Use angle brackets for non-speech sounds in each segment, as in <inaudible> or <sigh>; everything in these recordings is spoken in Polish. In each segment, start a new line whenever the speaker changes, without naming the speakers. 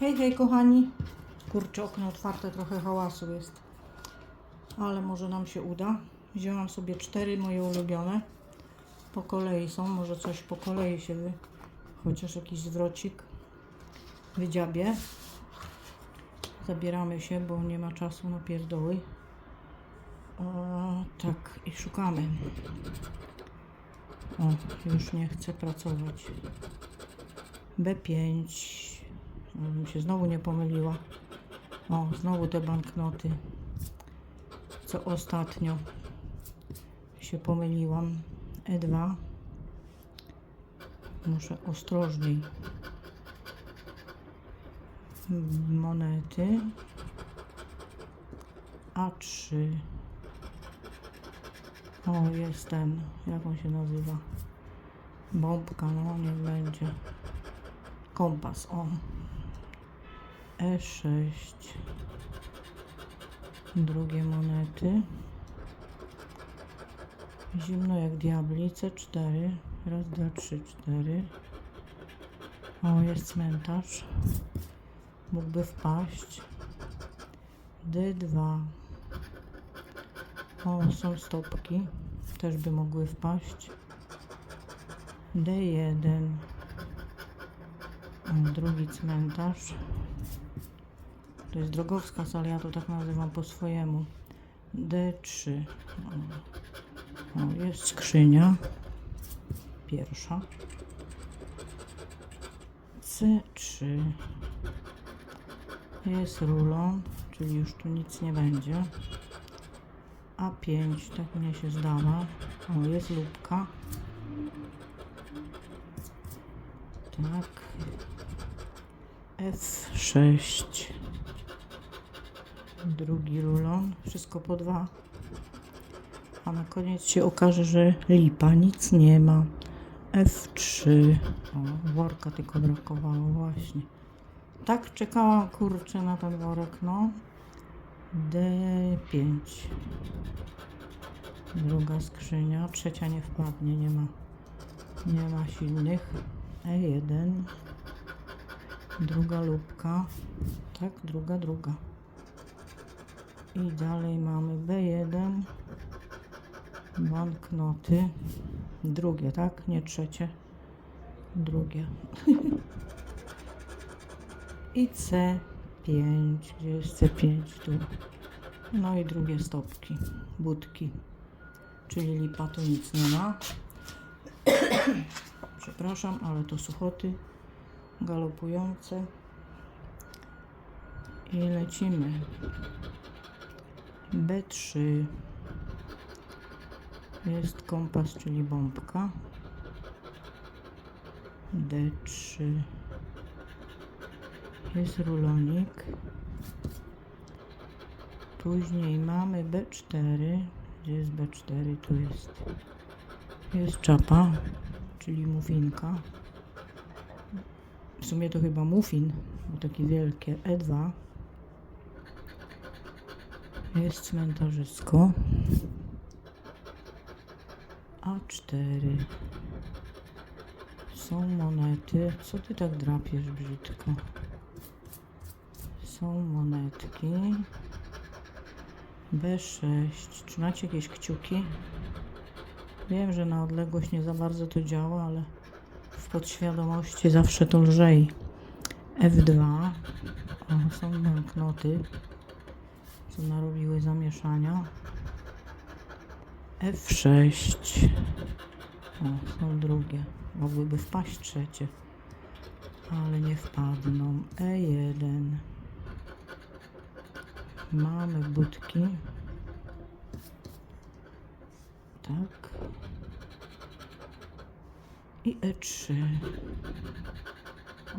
Hej, hej kochani. Kurczę, okno otwarte, trochę hałasu jest. Ale może nam się uda. Wzięłam sobie cztery moje ulubione. Po kolei są, może coś po kolei się wy... Chociaż jakiś zwrocik wydziabie. Zabieramy się, bo nie ma czasu na pierdoły. O, tak, i szukamy. O, już nie chcę pracować. B5. Żebym się znowu nie pomyliła. O, znowu te banknoty. Co ostatnio się pomyliłam. E2. Muszę ostrożniej. Monety. A3. O, jest ten. Jak on się nazywa? Bombka, no niech będzie. Kompas, o. E6. Drugie monety. Zimno jak diabli. C4. Raz, dwa, trzy, cztery. O, jest cmentarz. Mógłby wpaść. D2. O, są stopki. Też by mogły wpaść. D1. O, drugi cmentarz. To jest drogowskaz, ale ja to tak nazywam po swojemu. D3. O, jest skrzynia. Pierwsza. C3. Jest rulon, czyli już tu nic nie będzie. A5, tak mnie się zdała. O, jest lubka. Tak. F6. Drugi rulon. Wszystko po dwa. A na koniec się okaże, że lipa, nic nie ma. F3. O, worka tylko brakowało właśnie. Tak czekałam, kurczę, na ten worek, no. D5. Druga skrzynia. Trzecia nie wpadnie, nie ma, nie ma silnych. E1. Druga lubka. Tak, druga, druga. I dalej mamy B1. Banknoty. Drugie, tak? Nie trzecie. Drugie. <laughs> I C5. Gdzie jest C5? Tu. No i drugie stopki. Budki. Czyli lipa tu nic nie ma. <coughs> Przepraszam, ale to suchoty galopujące. I lecimy. B3. Jest kompas, czyli bombka. D3. Jest rulonik. Później mamy B4. Gdzie jest B4? Tu jest. Jest czapa, czyli mufinka. W sumie to chyba mufin, bo takie wielkie. E2. Jest cmentarzysko. A4. Są monety. Co ty tak drapiesz brzydko? Są monetki. B6. Czy macie jakieś kciuki? Wiem, że na odległość nie za bardzo to działa, ale w podświadomości zawsze to lżej. F2. O, są banknoty, co narobiły zamieszania. F6. O, są drugie. Mogłyby wpaść trzecie, ale nie wpadną. E1. Mamy budki. Tak. I E3.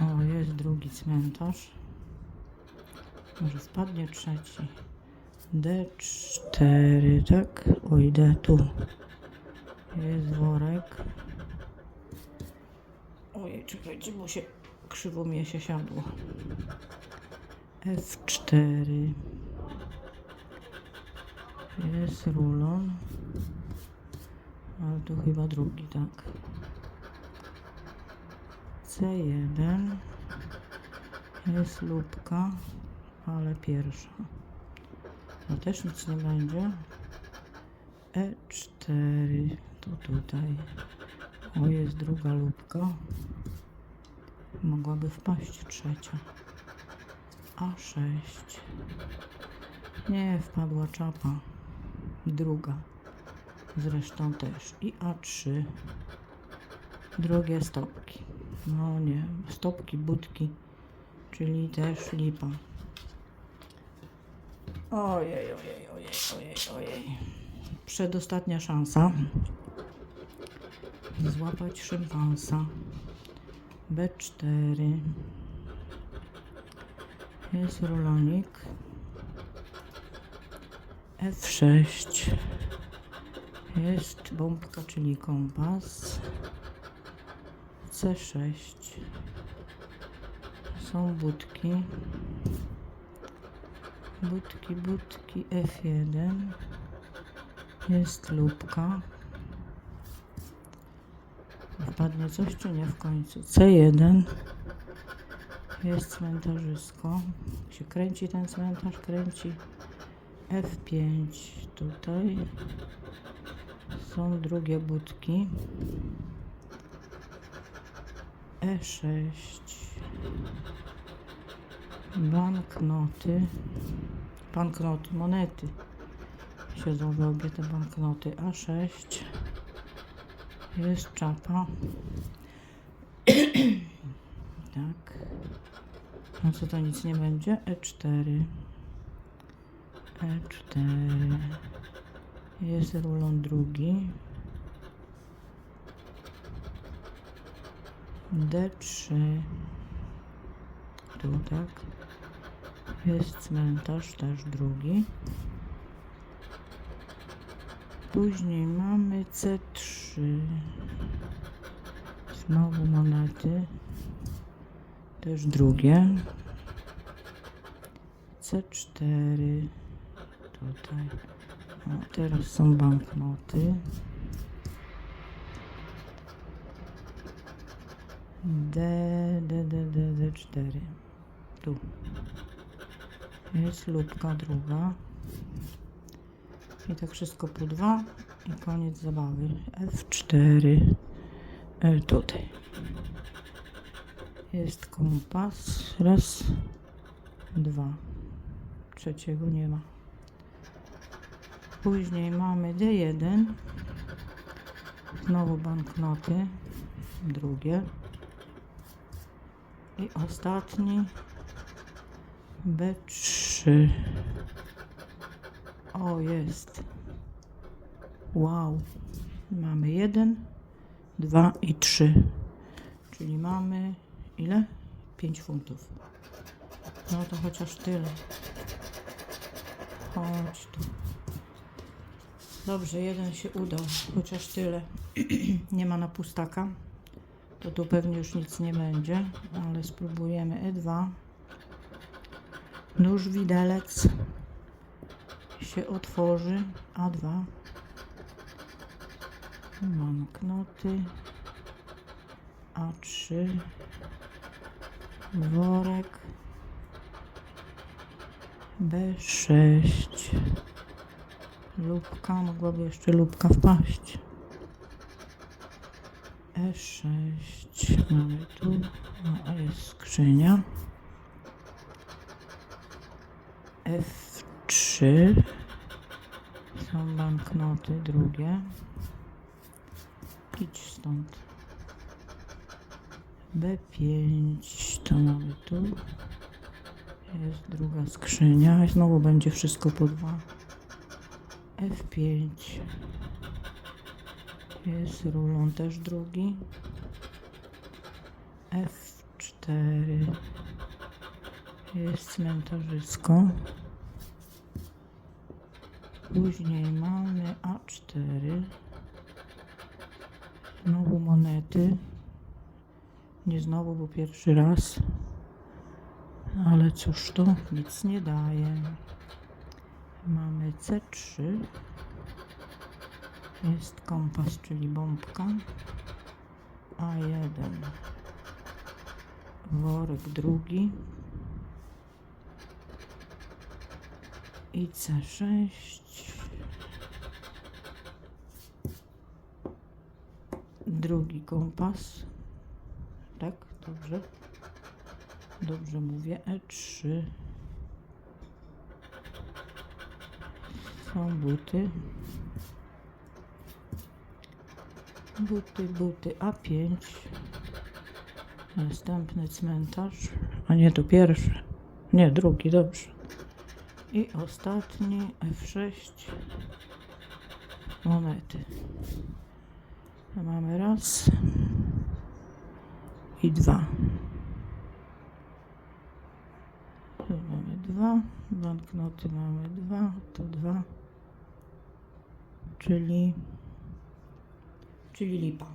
O, jest drugi cmentarz. Może wpadnie trzeci. D4, tak? O, idę tu. Jest worek. Ojej, czekajcie, bo się krzywo mnie się siadło. F4. Jest rulon. Ale to chyba drugi, tak. C1. Jest lubka, ale pierwsza. No też nic nie będzie. E4, to tutaj. O, jest druga lubka. Mogłaby wpaść trzecia. A6. Nie, wpadła czapa. Druga. Zresztą też. I A3. Drugie stopki. No nie, stopki, budki. Czyli też lipa. Ojej, ojej, ojej, ojej, ojej. Przedostatnia szansa. Złapać szympansa. B4. Jest rulonik. F6. Jest bombka, czyli kompas. C6. Są budki. Budki, budki F1. Jest lubka. Wpadnie coś czy nie w końcu? C1. Jest cmentarzysko. Się kręci ten cmentarz, kręci. F5 tutaj. Są drugie budki. E6. Banknoty. Banknoty, monety. Siedzą w obie te banknoty. A6. Jest czapa. <clears throat> tak. No co to nic nie będzie? E4. E4. Jest rulon drugi. D3. Tu tak. Jest cmentarz też drugi. Później mamy C3. Znowu monety. Też drugie. C4. Tutaj. O, teraz są banknoty. D, D, D, D, D4. Tu. Jest lubka druga. I tak wszystko po dwa. I koniec zabawy. F4. E, tutaj. Jest kompas. Raz, dwa. Trzeciego nie ma. Później mamy D1. Znowu banknoty. Drugie. I ostatni B3. O, jest. Wow. Mamy jeden, dwa i trzy. Czyli mamy ile? 5 funtów. No to chociaż tyle. Chodź tu. Dobrze, jeden się udał, chociaż tyle. <clears throat> nie ma na pustaka. To tu pewnie już nic nie będzie, ale spróbujemy E2. Nóż widelec się otworzy. A2. Banknoty. A3. Worek. B6. Lubka, mogłaby jeszcze lubka wpaść. E6 mamy tu, no, jest skrzynia. F3 są banknoty drugie. Idź stąd. B5 to mamy tu. Jest druga skrzynia. I Znowu będzie wszystko po dwa. F5 jest rulon też drugi. F4 jest cmentarzysko. Później mamy A4. Znowu monety. Nie znowu, bo pierwszy raz. Ale cóż to nic nie daje. Mamy C3. Jest kompas, czyli bombka. A1. Worek drugi. I C6. Drugi kompas. Tak, dobrze. Dobrze mówię. E3. Są buty. Buty, buty. A5. Następny cmentarz. A nie, to pierwszy. Nie, drugi, dobrze. I ostatni F6. Monety. Mamy raz i dwa. Tu mamy dwa. Banknoty mamy dwa. To dwa. Czyli czyli lipa.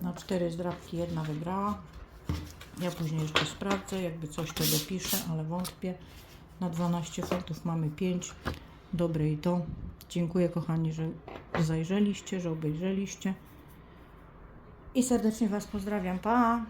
Na cztery zdrabki jedna wygrała. Ja później jeszcze sprawdzę, jakby coś to dopiszę, ale wątpię. Na 12 funtów mamy 5. Dobre i to. Dziękuję kochani, że zajrzeliście, że obejrzeliście. I serdecznie Was pozdrawiam. Pa!